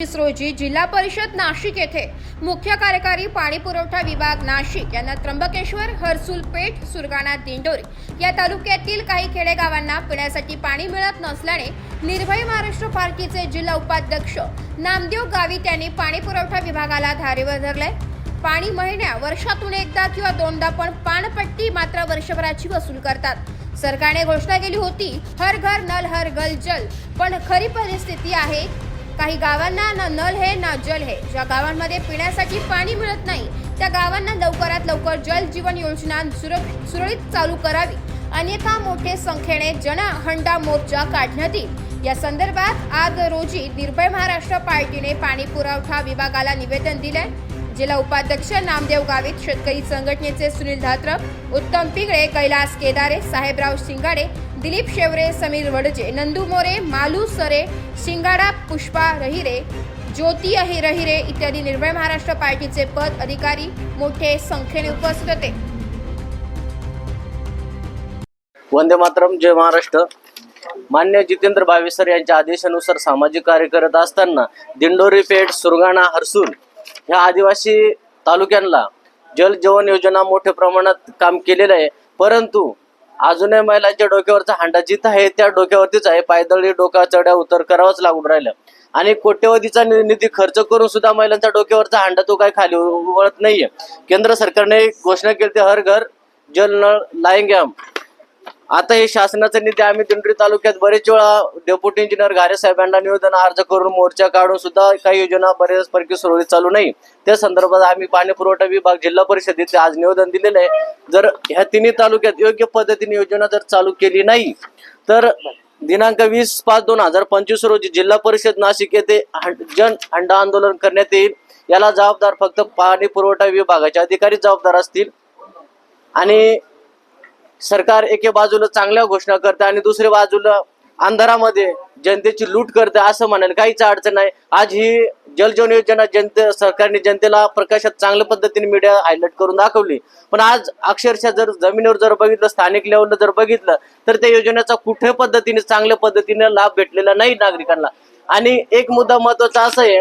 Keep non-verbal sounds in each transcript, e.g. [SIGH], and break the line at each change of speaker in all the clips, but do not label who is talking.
वीस रोजी जिल्हा परिषद नाशिक येथे मुख्य कार्यकारी पाणी पुरवठा विभाग नाशिक यांना त्र्यंबकेश्वर हरसूल पेठ सुरगाणा दिंडोरी या तालुक्यातील काही खेडेगावांना पिण्यासाठी पाणी मिळत नसल्याने निर्भय महाराष्ट्र पार्टीचे जिल्हा उपाध्यक्ष नामदेव गावित यांनी पाणी पुरवठा विभागाला धारेवर धरले पाणी महिन्या वर्षातून एकदा किंवा दोनदा पण पाणपट्टी मात्र वर्षभराची वसूल करतात. सरकारने घोषणा केली होती हर घर नल हर गल जल पण खरी परिस्थिती आहे काही गावांना ना नल हे ना जल हे. ज्या गावांमध्ये पिण्यासाठी पाणी मिळत नाही त्या गावांना लवकरात लवकर जल जीवन योजना सुरळीत चालू करावी. अन्यथा मोठे संख्येने जन हंडा मोर्चा काढण्यात येईल. या संदर्भात आज रोजी निर्भय महाराष्ट्र पार्टीने पाणी पुरवठा विभागाला निवेदन दिले जिल्हा उपाध्यक्ष नामदेव गावित शेतकरी संघटनेचे सुनील धात्रक उत्तम पिगळे कैलास केदारे साहेबराव शिंगाडे दिलीप शेवरे समीर वडजे नंदू मोरे मालू सरे शिंगाडा पुष्पा रहिरे ज्योती अहि रहिरे इत्यादी निर्भय महाराष्ट्र पार्टीचे पद अधिकारी मोठे संख्येने उपस्थित होते.
वंदे मातरम जय महाराष्ट्र. मान्य जितेंद्र भावेसर यांच्या आदेशानुसार सामाजिक कार्य करत असताना दिंडोरी पेठ सुरगाणा हरसून ह्या आदिवासी तालुक्यांना जल जीवन योजना मोठ्या प्रमाणात काम केलेलं आहे. परंतु अजूनही महिलांच्या डोक्यावरचा हांडा जिथं आहे त्या डोक्यावरतीच आहे. पायदळी डोका चढ्या उतर करावाच लागून राहिलं. आणि कोट्यवधीचा निधी खर्च करून सुद्धा महिलांच्या डोक्यावरचा हांडा तो काही खाली वळत नाहीये. केंद्र सरकारने घोषणा केली ते हर घर जल नळ लाएंगे हम आता हे शासनाचा निधी आम्ही दिंडोरी तालुक्यात बरेच वेळा डेप्युटी इंजिनियर घारे साहेबांना निवेदन अर्ज करून मोर्चा काढून सुद्धा काही योजना बऱ्याचपैकी सुरळीत चालू नाही. त्या संदर्भात आम्ही पाणी पुरवठा विभाग जिल्हा परिषदेचे आज निवेदन दिलेलं आहे. जर ह्या तिन्ही तालुक्यात योग्य पद्धतीने योजना जर चालू केली नाही तर दिनांक वीस पाच दोन हजार पंचवीस रोजी जिल्हा परिषद नाशिक येथे जन हंडा आंदोलन करण्यात येईल. याला जबाबदार फक्त पाणी पुरवठा विभागाचे अधिकारी जबाबदार असतील. आणि सरकार एके बाजूला चांगल्या घोषणा करते आणि दुसऱ्या बाजूला अंधारामध्ये जनतेची लूट करते असं म्हणायला काहीच अडचण नाही. आज ही जलजीवन योजना जनते सरकारने जनतेला प्रकाशात चांगल्या पद्धतीने मीडिया हायलाइट करून दाखवली. पण आज अक्षरशः जर जमिनीवर जर बघितलं स्थानिक लेवलला जर बघितलं तर त्या योजनेचा कुठे पद्धतीने चांगल्या पद्धतीने लाभ भेटलेला नाही नागरिकांना. आणि एक मुद्दा महत्त्वाचा असा आहे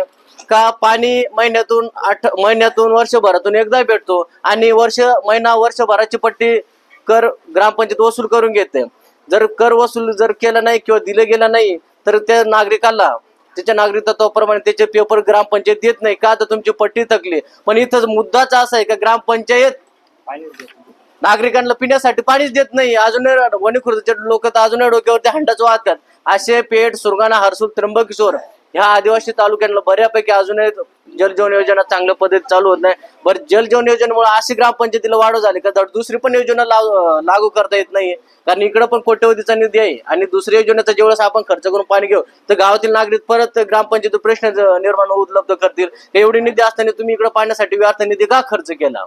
का पाणी महिन्यातून आठ महिन्यातून वर्षभरातून एकदा भेटतो आणि वर्ष महिना वर्षभराची पट्टी कर ग्रामपंचायत वसूल करून घेते. जर कर वसूल जर केलं नाही किंवा दिलं गेलं नाही तर त्या नागरिकाला त्याच्या नागरिकत्वाप्रमाणे त्याचे पेपर ग्रामपंचायत देत नाही. का? तर तुमची पट्टी थकली. पण इथं मुद्दाच असा आहे का ग्रामपंचायत नागरिकांना पिण्यासाठी पाणीच देत नाही. अजून वणी लोक तर अजूनही डोक्यावरती हंडाच वाहतात. असे पेठ सुरगाणा हरसूल त्र्यंबकेश्वर ह्या आदिवासी तालुक्यांना बऱ्यापैकी अजूनही जलजीवन योजना चांगल्या पद्धतीत चालू होत नाही. बरं जलजीवन योजनेमुळे अशी ग्रामपंचायतीला वाढ झाली का? दुसरी पण योजना लागू करता येत नाही कारण इकडं पण कोट्यवधीचा निधी आहे आणि दुसऱ्या योजनेचा जेवढा आपण खर्च करून पाणी घेऊ तर गावातील नागरिक परत ग्रामपंचायत प्रश्न निर्माण उपलब्ध करतील. एवढी निधी असताना तुम्ही इकडे पाण्यासाठी व्यर्थ निधी का खर्च केला?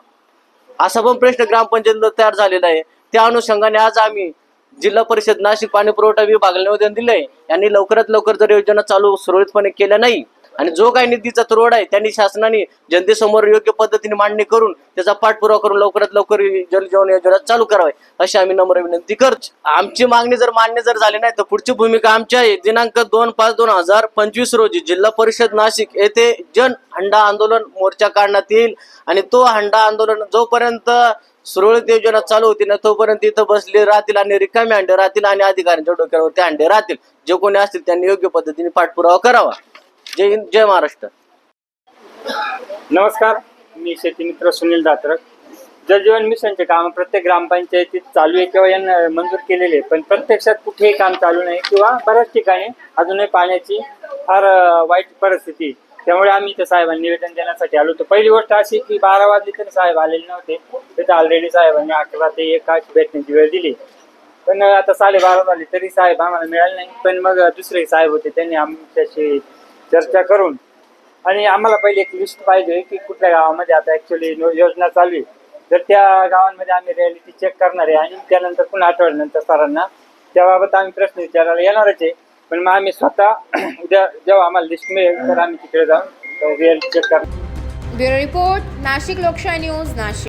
असा पण प्रश्न ग्रामपंचायतीला तयार झालेला आहे. त्या अनुषंगाने आज आम्ही जिल्हा परिषद नाशिक पाणी पुरवठा विभागाला निवेदन दिले यांनी लवकरात लवकर जर योजना चालू सुरळीतपणे केल्या नाही आणि जो काही निधीचा तुरवडा आहे त्यांनी शासनाने जनतेसमोर योग्य पद्धतीने मांडणी करून त्याचा पाठपुरावा करून लवकरात लवकर जलजीवन योजना चालू करावी अशी आम्ही नम्र विनंती करतो. आमची मागणी जर मान्य जर झाली नाही तर पुढची भूमिका आमची आहे. दिनांक दोन पाच दोन हजार पंचवीस रोजी जिल्हा परिषद नाशिक येथे जन हंडा आंदोलन मोर्चा काढण्यात येईल. आणि तो हंडा आंदोलन जोपर्यंत सुरळीत योजना चालू होती ना तोपर्यंत इथं बसले राहतील आणि रिकामे अंडे राहतील आणि अधिकाऱ्यांच्या डोक्यावर ते अंडे राहतील. जे कोणी असतील त्यांनी योग्य पद्धतीने पाठपुरावा करावा. जय हिंद जय महाराष्ट्र.
नमस्कार मी शेतीमित्र सुनील दात्रक. जलजीवन मिशनचे काम प्रत्येक ग्रामपंचायतीत चालू आहे किंवा यांना मंजूर केलेले आहे पण प्रत्यक्षात कुठेही काम चालू नाही किंवा बऱ्याच ठिकाणी अजूनही पाण्याची फार वाईट परिस्थिती त्यामुळे आम्ही त्या साहेबांना निवेदन देण्यासाठी आलो होतो. पहिली गोष्ट अशी की बारा वाजली तरी साहेब आलेले नव्हते. तिथे ऑलरेडी साहेबांनी अकरा ते एक तास भेटण्याची वेळ दिली. पण आता साडेबारा झाली तरी साहेब आम्हाला मिळाले नाही. पण मग दुसरे साहेब होते त्यांनी आमच्याशी चर्चा करून. आणि आम्हाला पहिले एक लिस्ट पाहिजे की कुठल्या गावामध्ये आता ॲक्च्युली योजना चालू आहे. तर त्या गावांमध्ये आम्ही रियालिटी चेक करणार आहे आणि त्यानंतर पुन्हा आठवड्यानंतर सरांना त्याबाबत आम्ही प्रश्न विचारायला येणारच आहे. पण मग आम्ही स्वतः [CLEARS THROAT] उद्या जेव्हा आम्हाला लिस्ट मिळेल तर आम्ही तिकडे जाऊन रियालिटी चेक करणार.
Bureau report Nashik Lokshahi news Nashik.